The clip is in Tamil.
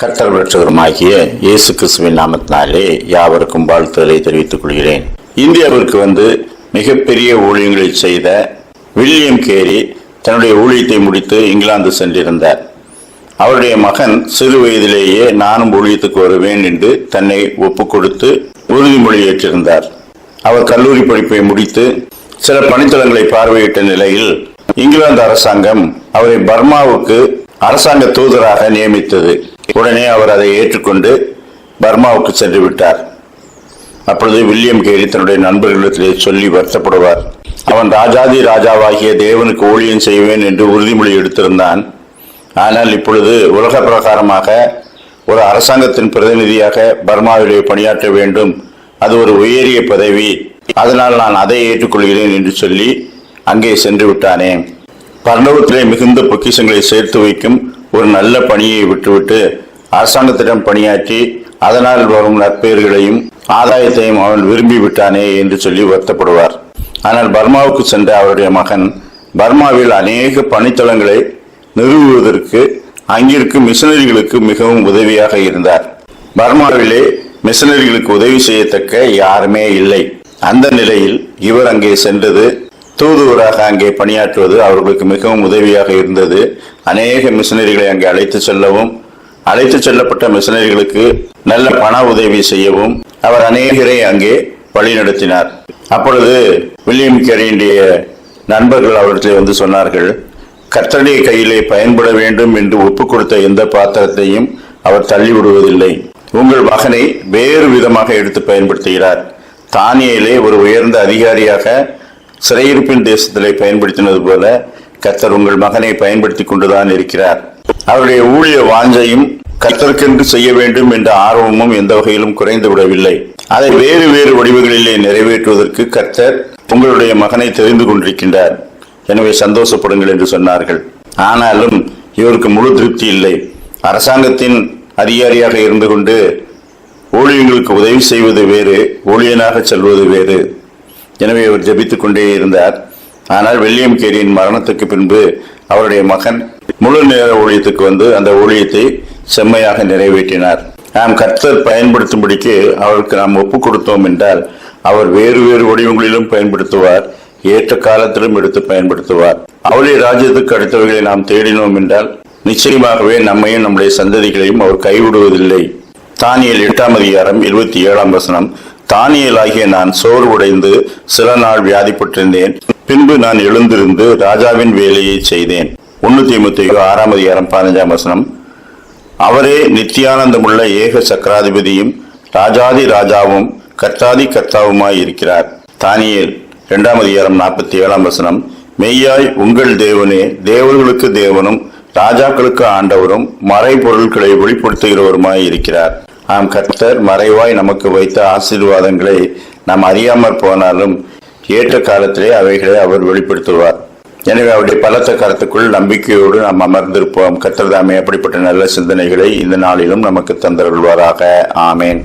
கர்த்தர் பெற்றவருமாகிய இயேசு கிறிஸ்துவின் நாமத்தினாலே யாவருக்கும் வாழ்த்துதலை தெரிவித்துக் கொள்கிறேன். இந்தியாவிற்கு வந்து மிகப்பெரிய ஊழியங்களை செய்த வில்லியம் கேரி தன்னுடைய ஊழியத்தை முடித்து இங்கிலாந்து சென்றிருந்தார். அவருடைய மகன் சிறு வயதிலேயே நானும் ஊழியத்துக்கு வருவேன் என்று தன்னை ஒப்புக்கொடுத்து உறுதிமொழி ஏற்றிருந்தார். அவர் கல்லூரி படிப்பை முடித்து சில பணித்தளங்களை பார்வையிட்ட நிலையில் இங்கிலாந்து அரசாங்கம் அவரை பர்மாவுக்கு அரசாங்க தூதராக நியமித்தது. உடனே அவர் அதை ஏற்றுக்கொண்டு பர்மாவுக்கு சென்று விட்டார். அப்பொழுது வில்லியம் கேரி தன்னுடைய நண்பர்களிடத்திலே சொல்லி வருத்தப்படுவார். அவன் ராஜாதி ராஜாவாகிய தேவனுக்கு ஊழியம் செய்வேன் என்று உறுதிமொழி எடுத்திருந்தான். ஆனால் இப்பொழுது உலக பிரகாரமாக ஒரு அரசாங்கத்தின் பிரதிநிதியாக பர்மாவிலே பணியாற்ற வேண்டும். அது ஒரு உயரிய பதவி. அதனால் நான் அதை ஏற்றுக்கொள்கிறேன் என்று சொல்லி அங்கே சென்று விட்டானே. பரலோகத்திலே மிகுந்த பொக்கிஷங்களை சேர்த்து வைக்கும் ஒரு நல்ல பணியை விட்டுவிட்டு அரசாங்கத்திடம் பணியாற்றி அதனால் வரும் நற்பெயர்களையும் ஆதாயத்தையும் அவன் விரும்பி விட்டானே என்று சொல்லி வருத்தப்படுவார். ஆனால் பர்மாவுக்கு சென்ற அவருடைய மகன் பர்மாவில் அநேக பணித்தளங்களை நிறுவுவதற்கு அங்கிருக்கும் மிஷனரிகளுக்கு மிகவும் உதவியாக இருந்தார். பர்மாவிலே மிஷனரிகளுக்கு உதவி செய்யத்தக்க யாருமே இல்லை. அந்த நிலையில் இவர் அங்கே சென்றது தூதுவராக அங்கே பணியாற்றுவது அவர்களுக்கு மிகவும் உதவியாக இருந்தது. அநேக மிஷனரிகளை அங்கே அழைத்து செல்லவும் அழைத்து செல்லப்பட்ட மிஷனரிகளுக்கு நல்ல பண உதவி செய்யவும் அவர் அநேகரை அங்கே வழிநடத்தினார். அப்பொழுது வில்லியம் கேரியுடைய நண்பர்கள் அவர்களை வந்து சொன்னார்கள் கர்த்தருடைய கையிலே பயன்பட வேண்டும் என்று ஒப்புக் கொடுத்த எந்த பாத்திரத்தையும் அவர் தள்ளிவிடுவதில்லை. உங்கள் மகனை வேறு விதமாக எடுத்து பயன்படுத்துகிறார். தானியிலே ஒரு உயர்ந்த அதிகாரியாக சிறையிருப்பின் தேசத்திலே பயன்படுத்தினது போல கர்த்தர் உங்கள் மகனை பயன்படுத்தி கொண்டுதான் இருக்கிறார். அவருடைய ஊழிய வாஞ்சையும் கர்த்தருக்கென்று செய்ய வேண்டும் என்ற ஆர்வமும் எந்த வகையிலும் குறைந்து விடவில்லை. அதை வேறு வேறு வடிவங்களிலே நிறைவேற்றுவதற்கு கர்த்தர் உங்களுடைய மகனை தெரிந்து கொண்டிருக்கின்றார். எனவே சந்தோஷப்படுங்கள் என்று சொன்னார்கள். ஆனாலும் இவருக்கு முழு திருப்தி இல்லை. அரசாங்கத்தின் அதிகாரியாக இருந்து கொண்டு ஊழியர்களுக்கு உதவி செய்வது வேறு ஊழியனாக செல்வது வேறு. எனவே அவர் ஜபித்துக் கொண்டே இருந்தார். ஆனால் வில்லியம் கேரியின் மரணத்துக்கு பின்பு அவருடைய மகன் முழு நேர ஊழியத்துக்கு வந்து அந்த ஊழியத்தை செம்மையாக நிறைவேற்றினார். நாம் கர்த்தர் பயன்படுத்தும்படிக்கு அவருக்கு நாம் ஒப்புக் கொடுத்தோம் என்றால் அவர் வேறு வேறு வடிவங்களிலும் பயன்படுத்துவார் ஏற்ற காலத்திலும் எடுத்து பயன்படுத்துவார். அவருடைய ராஜ்யத்துக்கு அடுத்தவர்களை நாம் தேடினோம் என்றால் நிச்சயமாகவே நம்மையும் நம்முடைய சந்ததிகளையும் அவர் கைவிடுவதில்லை. தானியல் எட்டாம் அதிகாரம் இருபத்தி ஏழாம் வசனம் தானியலாகிய நான் சோறு சோர்வுடைந்து சில நாள் வியாதிப்பட்டிருந்தேன். பின்பு நான் எழுந்திருந்து ராஜாவின் வேலையை செய்தேன். ஒன்னு தீமுத்தையோ ஆறாம் அதிகாரம் பதினஞ்சாம் வசனம். அவரே நித்தியானந்தமுள்ள ஏக சக்கராதிபதியும் ராஜாதி ராஜாவும் கர்த்தாதி கர்த்தாவுமாய் இருக்கிறார். தானியல் இரண்டாம் அதிகாரம் நாற்பத்தி ஏழாம் வசனம். மெய்யாய் உங்கள் தேவனே தேவர்களுக்கு தேவனும் ராஜாக்களுக்கு ஆண்டவரும் மறை பொருட்களை வெளிப்படுத்துகிறவருமாய் இருக்கிறார். ஆம் கர்த்தர் மறைவாய் நமக்கு வைத்த ஆசீர்வாதங்களை நாம் அறியாமற் போனாலும் ஏற்ற காலத்திலே அவைகளை அவர் வெளிப்படுத்துவார். எனவே அவருடைய பலத்த கருத்துக்குள் நம்பிக்கையோடு நாம் அமர்ந்திருப்போம். கர்த்தர் அப்படிப்பட்ட நல்ல சிந்தனைகளை இந்த நாளிலும் நமக்கு தந்தருள்வாராக. ஆமேன்.